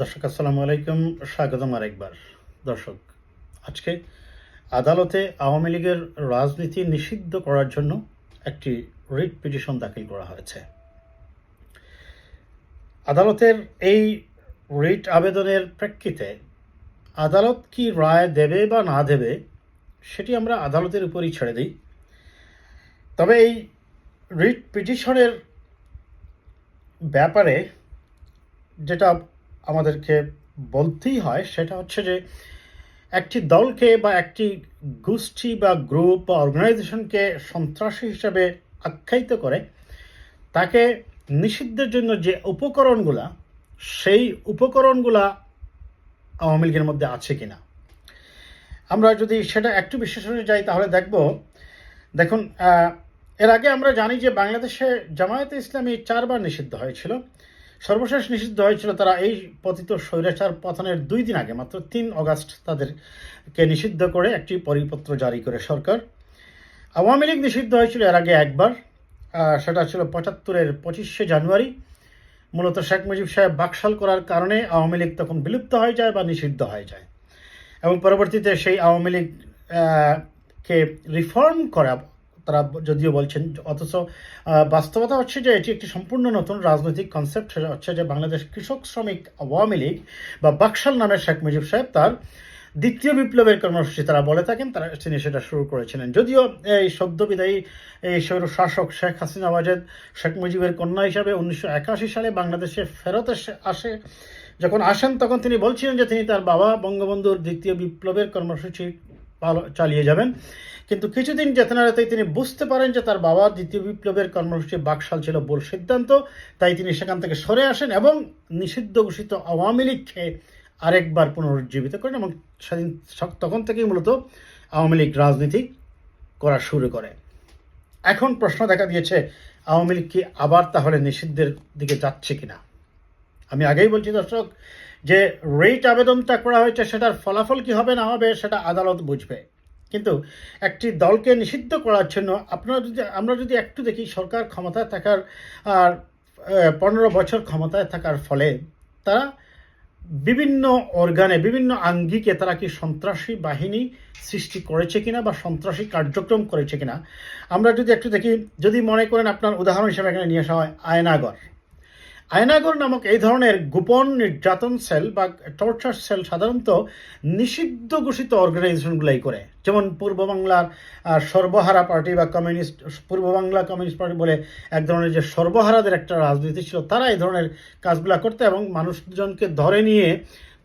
দর্শক, আসসালামু আলাইকুম, স্বাগতম আরেকবার। দর্শক, আজকে আদালতে আওয়ামী লীগের রাজনীতি নিষিদ্ধ করার জন্য একটি রিট পিটিশন দাখিল করা হয়েছে। আদালতের এই রিট আবেদনের প্রেক্ষিতে আদালত কি রায় দেবে বা না দেবে, সেটি আমরা আদালতের উপরই ছেড়ে দিই। তবে এই রিট পিটিশনের ব্যাপারে যেটা আমাদেরকে বলতেই হয়, সেটা হচ্ছে যে একটি দলকে বা একটি গোষ্ঠী বা গ্রুপ বা অর্গানাইজেশনকে সন্ত্রাসী হিসাবে আখ্যায়িত করে, তাকে নিষিদ্ধের জন্য যে উপকরণগুলা, সেই উপকরণগুলা আওয়ামী লীগের মধ্যে আছে কিনা। আমরা যদি সেটা একটু বিশ্লেষণে যাই, তাহলে দেখব, দেখুন এর আগে আমরা জানি যে বাংলাদেশে জামায়াতে ইসলামী চারবার নিষিদ্ধ হয়েছিল। সর্বশেষ নিষিদ্ধ হয়েছিল তারা এই পতিত স্বৈরাচার পতনের দুই দিন আগে, মাত্র তিন অগাস্ট তাদেরকে নিষিদ্ধ করে একটি পরিপত্র জারি করে সরকার। আওয়ামী লীগ নিষিদ্ধ হয়েছিল এর আগে একবার সেটা ছিল পঁচাত্তরের পঁচিশে জানুয়ারি। মূলত শেখ মুজিব সাহেব বাকশাল করার কারণে আওয়ামী লীগ তখন বিলুপ্ত হয়ে যায় বা নিষিদ্ধ হয়ে যায়। এবং পরবর্তীতে সেই আওয়ামী লীগ কে রিফর্ম করা তারা যদিও বলছেন, অথচ বাস্তবতা হচ্ছে যে এটি একটি সম্পূর্ণ নতুন রাজনৈতিক কনসেপ্ট হচ্ছে যে বাংলাদেশ কৃষক শ্রমিক আওয়ামী লীগ বা বাকশাল নামের শেখ মুজিব সাহেব তার দ্বিতীয় বিপ্লবের কর্মসূচি তারা বলে থাকেন, তারা তিনি সেটা শুরু করেছিলেন। যদিও এই সদ্য বিদায়ী এই স্বৈর শাসক শেখ হাসিনা ওয়াজেদ শেখ মুজিবের কন্যা হিসাবে উনিশশো একাশি সালে বাংলাদেশে ফেরত এসে আসে। যখন আসেন, তখন তিনি বলছিলেন যে তিনি তার বাবা বঙ্গবন্ধুর দ্বিতীয় বিপ্লবের কর্মসূচি পাল- চালিয়ে যাবেন। কিন্তু কিছুদিন যেতে না তিনি বুঝতে পারেন যে তার বাবা দ্বিতীয় বিপ্লবের কর্মসূচি বাকশাল ছিল ভুল সিদ্ধান্ত। তাই তিনি সেখান থেকে সরে আসেন এবং নিষিদ্ধ ঘোষিত আওয়ামী লীগকে আরেকবার পুনরুজ্জীবিত করেন এবং সেদিন স- তখন থেকেই মূলত আওয়ামী লীগ রাজনীতি করা শুরু করে। এখন প্রশ্ন দেখা দিয়েছে, আওয়ামী লীগ কি আবার তাহলে নিষিদ্ধের দিকে যাচ্ছে কিনা? আমি আগেই বলছি দর্শক যে রেট আবেদনটা করা হয়েছে, সেটার ফলাফল কি হবে না হবে সেটা আদালত বুঝবে। কিন্তু একটি দলকে নিষিদ্ধ করার জন্য আপনারা যদি, আমরা যদি একটু দেখি সরকার ক্ষমতায় থাকার, আর পনেরো বছর ক্ষমতায় থাকার ফলে তারা বিভিন্ন অর্গানে বিভিন্ন আঙ্গিকে তারা কি সন্ত্রাসী বাহিনী সৃষ্টি করেছে কিনা বা সন্ত্রাসী কার্যক্রম করেছে কিনা, আমরা যদি একটু দেখি, যদি মনে করেন আপনার উদাহরণ হিসেবে এখানে নিয়ে আসা হয়, আয়নাগর। আয়নাগর নামক এই ধরনের গোপন নির্যাতন সেল বা টর্চার সেল সাধারণত নিষিদ্ধ ঘোষিত অর্গানাইজেশনগুলাই করে। যেমন পূর্ব বাংলার সর্বহারা পার্টি বা কমিউনিস্ট পূর্ব বাংলা কমিউনিস্ট পার্টি বলে এক ধরনের যে সর্বহারাদের একটা রাজনীতি ছিল, তারা এই ধরনের কাজগুলা করতো এবং মানুষজনকে ধরে নিয়ে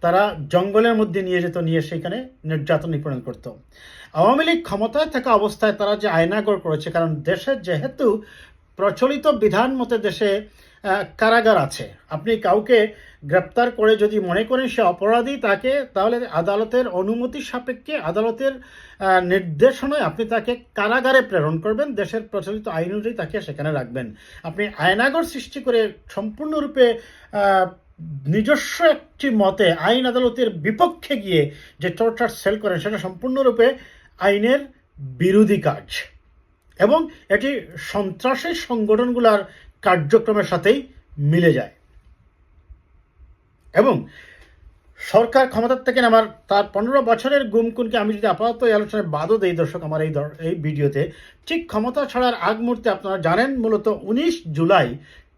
তারা জঙ্গলের মধ্যে নিয়ে যেত, নিয়ে সেখানে নির্যাতন নিপীড়ন করত। আওয়ামী লীগ ক্ষমতায় থাকা অবস্থায় তারা যে আয়নাগর করেছে, কারণ দেশে যেহেতু প্রচলিত বিধান মতে দেশে কারাগার আছে। আপনি কাউকে গ্রেপ্তার করে যদি মনে করেন সে অপরাধী, তাকে তাহলে আদালতের অনুমতি সাপেক্ষে আদালতের নির্দেশনায় আপনি তাকে কারাগারে প্রেরণ করবেন। দেশের প্রচলিত আইন অনুযায়ী তাকে সেখানে রাখবেন। আপনি আয়নাগর সৃষ্টি করে সম্পূর্ণরূপে নিজস্ব একটি মতে আইন আদালতের বিপক্ষে গিয়ে যে টর্চার সেল করেন, সেটা সম্পূর্ণরূপে আইনের বিরোধী কাজ। এবং এটি সন্ত্রাসী সংগঠনগুলোর কার্যক্রমের সাথেই মিলে যায়। এবং সরকার ক্ষমতার থেকে আমার তার পনেরো বছরের গুমকুনকে আমি যদি আপাতত এই আলোচনায় বাদও দেই, দর্শক, আমার এই এই ভিডিওতে, ঠিক ক্ষমতা ছাড়ার আগ মুহূর্তে আপনারা জানেন, মূলত উনিশ জুলাই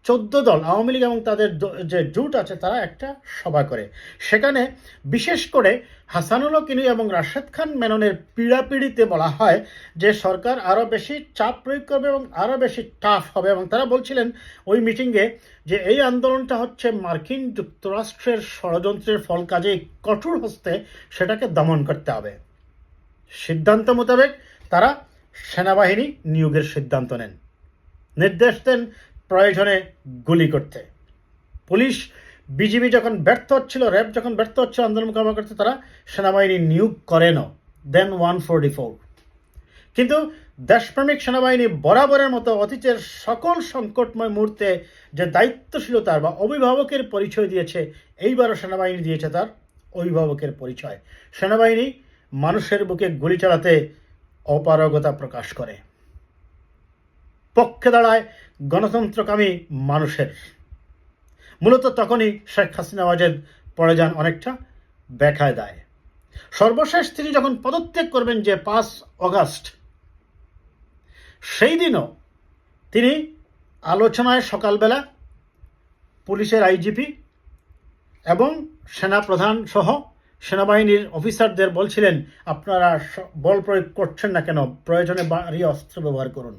চোদ্দ দল, আওয়ামী লীগ এবং তাদের যে জোট আছে, তারা একটা সভা করে। সেখানে বিশেষ করে হাসানুল কিনু এবং রাশেদ খান মেননের পীড়াপিড়িতে বলা হয় যে, সরকার আরও বেশি চাপ প্রয়োগ করবে এবং আরও বেশি টাফ হবে। এবং তারা বলছিলেন ওই মিটিংয়ে যে, এই আন্দোলনটা হচ্ছে মার্কিন যুক্তরাষ্ট্রের ষড়যন্ত্রের ফল কাজে কঠোর হস্তে সেটাকে দমন করতে হবে। সিদ্ধান্ত মোতাবেক তারা সেনাবাহিনী নিয়োগের সিদ্ধান্ত নেন। নির্দেশ দেন প্রয়োজনে গুলি করতে। পুলিশ বিজিবি যখন ব্যর্থ হচ্ছিল, র্যাব যখন ব্যর্থ হচ্ছিল, আন্দোলন মোকাবিলা করতে, তারা সেনাবাহিনী নিয়োগ করেনও। দেন ওয়ান ফোরটি ফোর কিন্তু দেশপ্রেমিক সেনাবাহিনী বরাবরের মতো অতীতের সকল সংকটময় মুহূর্তে যে দায়িত্বশীলতার বা অভিভাবকের পরিচয় দিয়েছে, এইবারও সেনাবাহিনী দিয়েছে তার অভিভাবকের পরিচয়। সেনাবাহিনী মানুষের বুকে গুলি চালাতে অপারগতা প্রকাশ করে। পক্ষে দাঁড়ায় গণতন্ত্রকামী মানুষের। মূলত তখনই শেখ হাসিনা ওয়াজেদ পড়ে যান অনেকটা ব্যাখায় দেয় সর্বশেষ তিনি যখন পদত্যাগ করবেন যে পাঁচ অগাস্ট, সেই দিনও তিনি আলোচনায় সকালবেলা পুলিশের আইজিপি এবং সেনাপ্রধান সহ সেনাবাহিনীর অফিসারদের বলছিলেন, আপনারা বল প্রয়োগ করছেন না কেন? প্রয়োজনে বাড়ি অস্ত্র ব্যবহার করুন।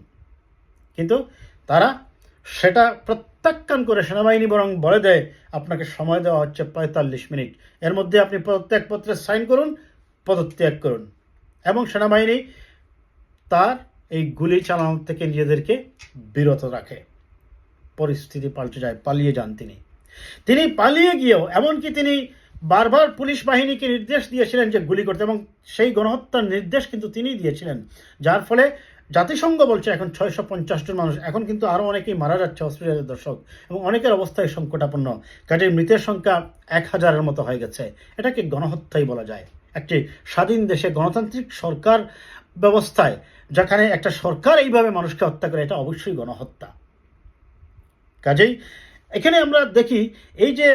কিন্তু তারা সেটা প্রত্যাখ্যান করে সেনাবাহিনী বরং বলে দেয়, আপনাকে সময় দেওয়া হচ্ছে পঁয়তাল্লিশ মিনিট। এর মধ্যে আপনি পদত্যাগপত্রে সাইন করুন, পদত্যাগ করুন। এবং সেনাবাহিনী তার এই গুলি চালানো থেকে নিজেদেরকে বিরত রাখে। পরিস্থিতি পাল্টে যায়, পালিয়ে যান তিনি। তিনি পালিয়ে গিয়েও, এমনকি তিনি বারবার পুলিশ বাহিনীকে নির্দেশ দিয়েছিলেন যে গুলি করতে এবং সেই গণহত্যার নির্দেশ কিন্তু তিনি দিয়েছিলেন, যার ফলে জাতিসংঘ বলছে এখন ছয়শো পঞ্চাশ জন মানুষ, এখন কিন্তু আরও অনেকেই মারা যাচ্ছে হসপিটালের দর্শক এবং অনেকের অবস্থায় সংকটাপন্ন। কাজে মৃতের সংখ্যা এক হাজারের মতো হয়ে গেছে। এটাকে গণহত্যাই বলা যায়। একটি স্বাধীন দেশে গণতান্ত্রিক সরকার ব্যবস্থায়, যেখানে একটা সরকার এইভাবে মানুষকে হত্যা করে, এটা অবশ্যই গণহত্যা। কাজেই এখানে আমরা দেখি, এই যে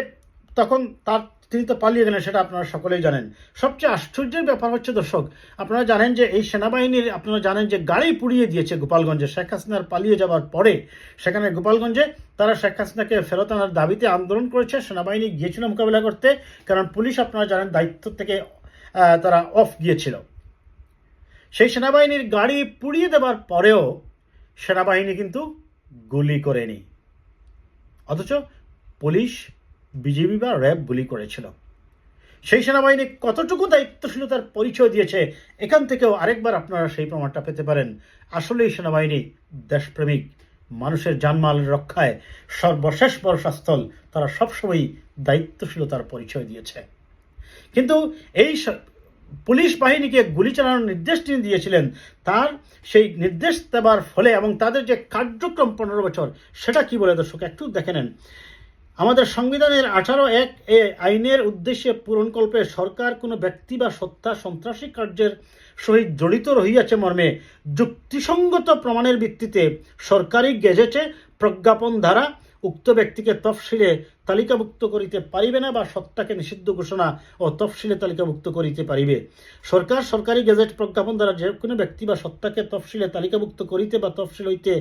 তখন তার তিনি তো পালিয়ে গেলেন, সেটা আপনারা সকলেই জানেন। সবচেয়ে আশ্চর্যের ব্যাপার হচ্ছে, দর্শক, আপনারা জানেন যে এই সেনাবাহিনীর, আপনারা জানেন যে গাড়ি পুড়িয়ে দিয়েছে গোপালগঞ্জে। শেখ হাসিনার পালিয়ে যাওয়ার পরে সেখানে গোপালগঞ্জে তারা শেখ হাসিনাকে ফেরত আনার দাবিতে আন্দোলন করেছে। সেনাবাহিনী গিয়েছিল মোকাবিলা করতে, কারণ পুলিশ, আপনারা জানেন, দায়িত্ব থেকে তারা অফ গিয়েছিল। সেই সেনাবাহিনীর গাড়ি পুড়িয়ে দেওয়ার পরেও সেনাবাহিনী কিন্তু গুলি করেনি। অথচ পুলিশ বিজেপি বা র্যাব গুলি করেছিল। সেই সেনাবাহিনী কতটুকু দায়িত্বশীলতার পরিচয় দিয়েছে, এখান থেকেও আরেকবার আপনারা সেই প্রমাণটা পেতে পারেন। আসলেই সেনাবাহিনী দেশপ্রেমিক, মানুষের জানমাল রক্ষায় সর্বশেষ বর্ষাস্থল তারা সবসময়ই দায়িত্বশীলতার পরিচয় দিয়েছে। কিন্তু এই পুলিশ বাহিনীকে গুলি চালানোর নির্দেশ তিনি দিয়েছিলেন, তার সেই নির্দেশ দেওয়ার ফলে এবং তাদের যে কার্যক্রম পনেরো বছর, সেটা কি বলে দর্শক, একটু দেখে নেন। আমাদের সংবিধানের আঠারো এক এ আইনের উদ্দেশ্যে পূরণকল্পে সরকার কোনো ব্যক্তি বা সত্তা সন্ত্রাসী কার্যের সহিত জড়িত রহিয়াছে মর্মে যুক্তিসঙ্গত প্রমাণের ভিত্তিতে সরকারি গেজেটে প্রজ্ঞাপন দ্বারা উক্ত ব্যক্তিকে তফসিলে তালিকাভুক্ত করিতে পারিবে না বা সত্তাকে নিষিদ্ধ ঘোষণা ও তফসিলে তালিকাভুক্ত করিতে পারিবে। সরকার সরকারি গেজেট প্রজ্ঞাপন দ্বারা যে কোনো ব্যক্তি বা সত্তাকে তফসিলে তালিকাভুক্ত করিতে বা তফসিল হইতে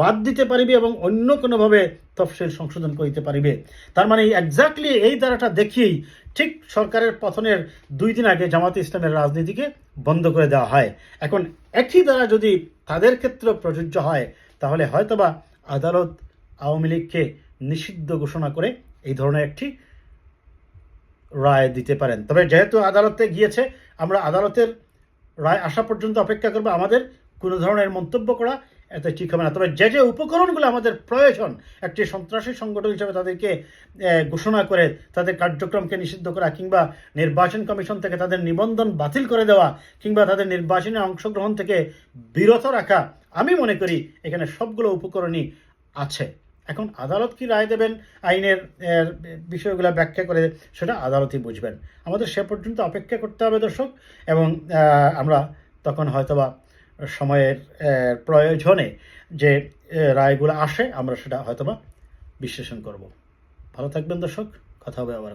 বাদ দিতে পারিবে এবং অন্য কোনোভাবে তফসিল সংশোধন করিতে পারিবে। তার মানে এক্স্যাক্টলি এই দ্বারাটা দেখিয়েই ঠিক সরকারের পতনের দুই দিন আগে জামাতে ইসলামের রাজনীতিকে বন্ধ করে দেওয়া হয়। এখন একই দ্বারা যদি তাদের ক্ষেত্রে প্রযোজ্য হয়, তাহলে হয়তোবা আদালত আওয়ামী লীগকে নিষিদ্ধ ঘোষণা করে এই ধরনের একটি রায় দিতে পারেন। তবে যেহেতু আদালতে গিয়েছে, আমরা আদালতের রায় আসা পর্যন্ত অপেক্ষা করব। আমাদের কোনো ধরনের মন্তব্য করা এতে ঠিক হবে না। তবে যে যে উপকরণগুলো আমাদের প্রয়োজন, একটি সন্ত্রাসী সংগঠন হিসেবে তাদেরকে ঘোষণা করে তাদের কার্যক্রমকে নিষিদ্ধ করা কিংবা নির্বাচন কমিশন থেকে তাদের নিবন্ধন বাতিল করে দেওয়া কিংবা তাদের নির্বাচনে অংশগ্রহণ থেকে বিরত রাখা, আমি মনে করি এখানে সবগুলো উপকরণই আছে। এখন আদালত কি রায় দেবেন? আইনের বিষয়গুলো ব্যাখ্যা করে সেটা আদালতই বুঝবেন। আমাদের সে পর্যন্ত অপেক্ষা করতে হবে দর্শক এবং আমরা তখন হয়তোবা সময়ের প্রয়োজনে যে রায়গুলো আসে আমরা সেটা হয়তোবা বিশ্লেষণ করব। ভালো থাকবেন দর্শক, কথা হবে আবার